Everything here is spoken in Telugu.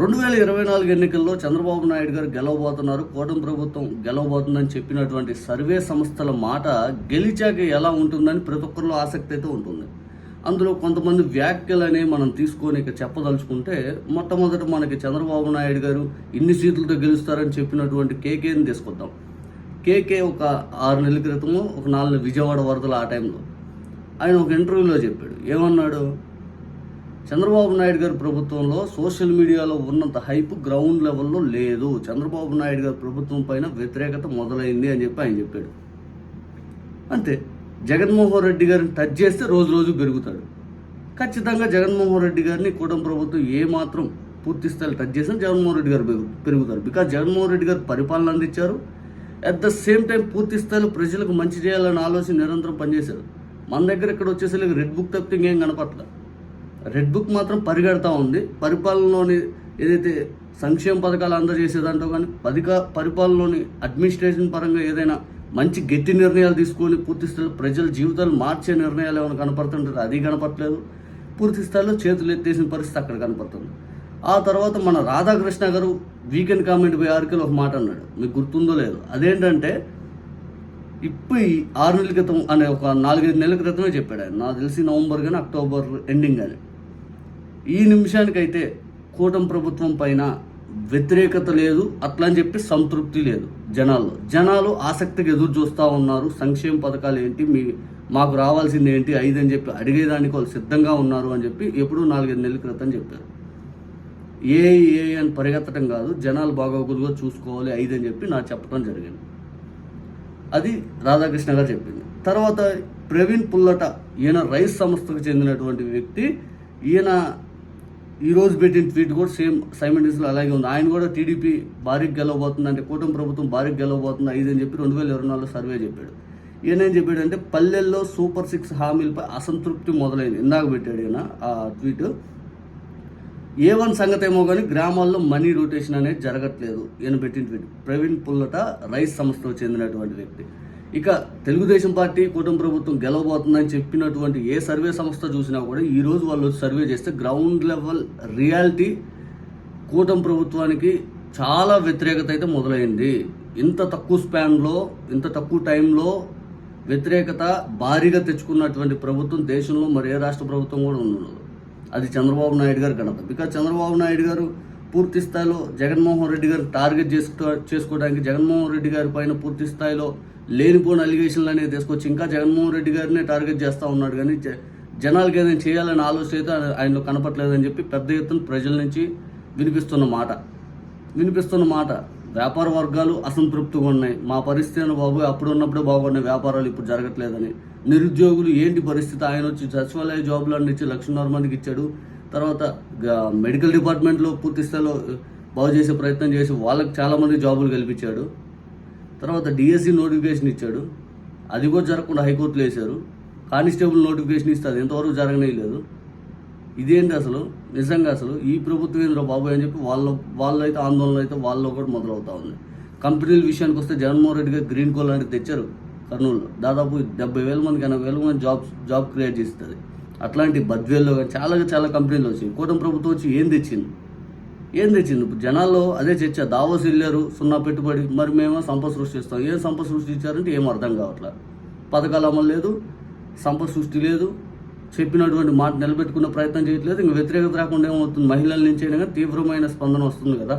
రెండు వేల ఇరవై నాలుగు ఎన్నికల్లో చంద్రబాబు నాయుడు గారు గెలవబోతున్నారు. కూటమి ప్రభుత్వం గెలవబోతుందని చెప్పినటువంటి సర్వే సంస్థల మాట గెలిచాక ఎలా ఉంటుందని ప్రతి ఒక్కరిలో ఆసక్తి అయితే ఉంటుంది. అందులో కొంతమంది వ్యాఖ్యలని మనం తీసుకొని ఇక చెప్పదలుచుకుంటే మొట్టమొదట మనకి చంద్రబాబు నాయుడు గారు ఇన్ని సీట్లతో గెలుస్తారని చెప్పినటువంటి కేకేని తీసుకొద్దాం. కేకే ఒక ఆరు నెలల క్రితము ఒక నాలుగు విజయవాడ వరదలు ఆ టైంలో. ఆయన ఒక ఇంటర్వ్యూలో చెప్పాడు. ఏమన్నాడు? చంద్రబాబు నాయుడు గారి ప్రభుత్వంలో సోషల్ మీడియాలో ఉన్నంత హైప్ గ్రౌండ్ లెవెల్లో లేదు. చంద్రబాబు నాయుడు గారి ప్రభుత్వం పైన వ్యతిరేకత మొదలైంది అని చెప్పి ఆయన చెప్పాడు. అంతే. జగన్మోహన్ రెడ్డి గారిని టచ్ చేస్తే రోజు రోజు పెరుగుతాడు. ఖచ్చితంగా జగన్మోహన్ రెడ్డి గారిని కూటమి ప్రభుత్వం ఏ మాత్రం పూర్తి స్థాయిలో టచ్ చేసినా జగన్మోహన్ రెడ్డి గారు పెరుగు- పెరుగుతారు. బికాజ్ జగన్మోహన్ రెడ్డి గారు పరిపాలన అందించారు. అట్ ద సేమ్ టైం పూర్తి స్థాయిలో ప్రజలకు మంచి చేయాలని ఆలోచన నిరంతరం పనిచేశారు. మన దగ్గర ఇక్కడ వచ్చేసరికి రెడ్ బుక్ తప్పితే ఇంకేం కనపట్లేదు రెడ్ బుక్ మాత్రం పరిగెడతా ఉంది. పరిపాలనలోని ఏదైతే సంక్షేమ పథకాలు అందజేసే దాంట్లో కానీ పథక పరిపాలనలోని అడ్మినిస్ట్రేషన్ పరంగా ఏదైనా మంచి గట్టి నిర్ణయాలు తీసుకొని పూర్తి స్థాయిలో ప్రజల జీవితాలు మార్చే నిర్ణయాలు ఏమైనా కనపడుతుంటారు అది కనపట్లేదు పూర్తి స్థాయిలో చేతులు ఎత్తేసిన పరిస్థితి అక్కడ కనపడుతుంది. ఆ తర్వాత మన రాధాకృష్ణ గారు వీకెండ్ కామెంట్ పోయి ఆర్కెల్ ఒక మాట అన్నాడు. మీకు గుర్తుందో లేదు. అదేంటంటే ఇప్పుడు ఆరు నెలల క్రితం అనే ఒక నాలుగైదు నెలల క్రితమే చెప్పాడు ఆయన. నాకు తెలిసి నవంబర్ కానీ అక్టోబర్ ఎండింగ్ అని ఈ నిమిషానికైతే కూటమి ప్రభుత్వం పైన వ్యతిరేకత లేదు. అట్లా అని చెప్పి సంతృప్తి లేదు జనాల్లో. జనాలు ఆసక్తిగా ఎదురు చూస్తూ ఉన్నారు. సంక్షేమ పథకాలు ఏంటి? మీ మాకు రావాల్సింది ఏంటి? ఐదు అని చెప్పి అడిగేదానికి వాళ్ళు సిద్ధంగా ఉన్నారు అని చెప్పి ఎప్పుడూ నాలుగైదు నెలల క్రితం చెప్పారు. ఏ ఏ అని పరిగెత్తడం కాదు. జనాలు బాగోగులుగా చూసుకోవాలి ఐదు అని చెప్పి నా చెప్పడం జరిగింది. అది రాధాకృష్ణ గారు చెప్పింది. తర్వాత ప్రవీణ్ పుల్లట ఈయన రైస్ సంస్థకు చెందినటువంటి వ్యక్తి ఈయన ఈరోజు పెట్టిన ట్వీట్ కూడా సేమ్ సైమెంటెన్స్లో అలాగే ఉంది. ఆయన కూడా టీడీపీ భారీకి గెలవబోతుంది అంటే కూటమి ప్రభుత్వం భారీకి గెలవబోతుంది ఐదు అని చెప్పి రెండు వేల ఇరవై నాలుగులో సర్వే చెప్పాడు. ఈయన ఏం చెప్పాడంటే పల్లెల్లో సూపర్ సిక్స్ హామీలపై అసంతృప్తి మొదలైంది. ఇందాక పెట్టాడు ఈయన ఆ ట్వీట్. ఏ వన్ సంగతి ఏమో కానీ గ్రామాల్లో మనీ రొటేషన్ అనేది జరగట్లేదు ఈయన పెట్టిన ట్వీట్. ప్రవీణ్ పుల్లట రైస్ సంస్థకు చెందినటువంటి వ్యక్తి. ఇక తెలుగుదేశం పార్టీ కూటమి ప్రభుత్వం గెలవబోతుందని చెప్పినటువంటి ఏ సర్వే సంస్థ చూసినా కూడా ఈరోజు వాళ్ళు సర్వే చేస్తే గ్రౌండ్ లెవెల్ రియాలిటీ కూటమి ప్రభుత్వానికి చాలా వ్యతిరేకత అయితే మొదలైంది. ఇంత తక్కువ స్పాన్లో ఇంత తక్కువ టైంలో వ్యతిరేకత భారీగా తెచ్చుకున్నటువంటి ప్రభుత్వం దేశంలో మరి ఏ రాష్ట్ర ప్రభుత్వం కూడా ఉండదు. అది చంద్రబాబు నాయుడు గారు ఘనత బికాజ్ చంద్రబాబు నాయుడు గారు పూర్తి స్థాయిలో జగన్మోహన్ రెడ్డి గారు టార్గెట్ చేసుకో చేసుకోవడానికి జగన్మోహన్ రెడ్డి గారి పైన పూర్తి స్థాయిలో లేనిపోయిన అలిగేషన్లు అనేది తీసుకొచ్చి ఇంకా జగన్మోహన్ రెడ్డి గారినే టార్గెట్ చేస్తూ ఉన్నాడు. కానీ జనాలకి ఏదైనా చేయాలని ఆలోచన అయితే ఆయనలో కనపట్లేదని చెప్పి పెద్ద ఎత్తున ప్రజల నుంచి వినిపిస్తున్న మాట. వినిపిస్తున్న మాట. వ్యాపార వర్గాలు అసంతృప్తిగా ఉన్నాయి. మా పరిస్థితి అని బాబు? అప్పుడు ఉన్నప్పుడే బాగున్నాయి వ్యాపారాలు ఇప్పుడు జరగట్లేదని. నిరుద్యోగులు ఏంటి పరిస్థితి? ఆయన వచ్చి సచివాలయ జాబులు అన్ని ఇచ్చి లక్షన్నర మందికి ఇచ్చాడు. తర్వాత గ- మెడికల్ డిపార్ట్మెంట్లో పూర్తి స్థాయిలో బాగు చేసే ప్రయత్నం చేసి వాళ్ళకి చాలామంది జాబులు కల్పించాడు. తర్వాత డిఎస్సి నోటిఫికేషన్ ఇచ్చాడు. అది కూడా జరగకుండా హైకోర్టులో వేశారు. కానిస్టేబుల్ నోటిఫికేషన్ ఇస్తే అది ఎంతవరకు జరగనే లేదు. ఇదేంటి అసలు? నిజంగా అసలు ఈ ప్రభుత్వం ఏంద్ర బాబు అని చెప్పి వాళ్ళ వాళ్ళు అయితే ఆందోళన అయితే వాళ్ళలో కూడా మొదలవుతా ఉంది. కంపెనీల విషయానికి వస్తే జగన్మోహన్ రెడ్డి గారు గ్రీన్ కోల్ అనేది తెచ్చారు కర్నూలులో. దాదాపు డెబ్బై వేల మందికి ఎనభై వేల మంది జాబ్స్ జాబ్ క్రియేట్ చేస్తుంది అట్లాంటి బద్వేల్లో కానీ చాలా చాలా కంపెనీలు వచ్చింది కూటమి ప్రభుత్వం వచ్చి ఏం తెచ్చింది? ఏం తెచ్చింది? ఇప్పుడు జనాల్లో అదే చర్చ దావోస్ వెళ్ళారు సున్నా పెట్టుబడి మరి మేమో సంపద సృష్టిస్తాం ఏం సంపద సృష్టించారంటే ఏం అర్థం కావట్లేదు. పథకాలు అమలు లేదు సంపద సృష్టి లేదు చెప్పినటువంటి మాట నిలబెట్టుకునే ప్రయత్నం చేయట్లేదు. ఇంక వ్యతిరేకత రాకుండా ఏమవుతుంది? మహిళల నుంచి అయినా తీవ్రమైన స్పందన వస్తుంది కదా.